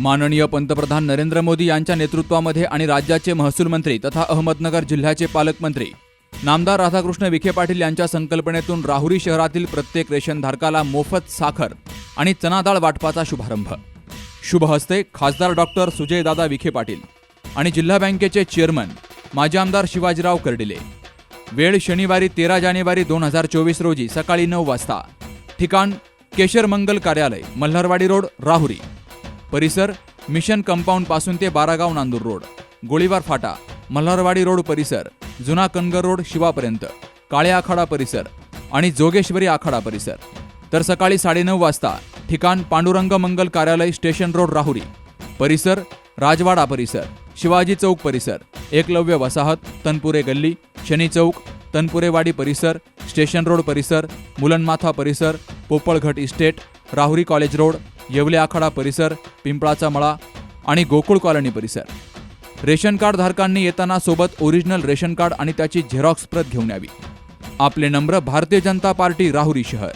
माननीय पंतप्रधान नरेंद्र मोदी यांच्या नेतृत्वामध्ये आणि राज्याचे महसूल मंत्री तथा अहमदनगर जिल्ह्याचे पालकमंत्री नामदार राधाकृष्ण विखे पाटील यांच्या संकल्पनेतून राहुरी शहरातील प्रत्येक रेशनधारकाला मोफत साखर आणि चनाडाळ वाटपाचा शुभारंभ. शुभ हस्ते खासदार डॉक्टर सुजयदादा विखे पाटील आणि जिल्हा बँकेचे चेअरमन माजी आमदार शिवाजीराव कर्डिले. वेळ शनिवारी तेरा जानेवारी दोन हजार चोवीस रोजी सकाळी नऊ वाजता. ठिकाण केशर मंगल कार्यालय मल्हारवाडी रोड राहुरी. परिसर मिशन कंपाऊंडपासून ते बारागाव नांदूर रोड. गोळीबार फाटा मल्हारवाडी रोड परिसर जुना कनगर रोड शिवापर्यंत काळे आखाडा परिसर आणि जोगेश्वरी आखाडा परिसर. तर सकाळी साडेनऊ वाजता ठिकाण पांडुरंग मंगल कार्यालय स्टेशन रोड राहुरी. परिसर राजवाडा परिसर शिवाजी चौक परिसर एकलव्य वसाहत तनपुरे गल्ली शनी चौक तनपुरेवाडी परिसर स्टेशन रोड परिसर मुलनमाथा परिसर Popalghat estate Rahuri college road Yewale Akhada परिसर पिंपळाचा मळा आणि गोकुळ कॉलनी परिसर. रेशन कार्ड धारकांनी येताना सोबत ओरिजिनल रेशन कार्ड आणि त्याची झेरॉक्स प्रत घेऊन यावी. आपले नम्र भारतीय जनता पार्टी राहुरी शहर.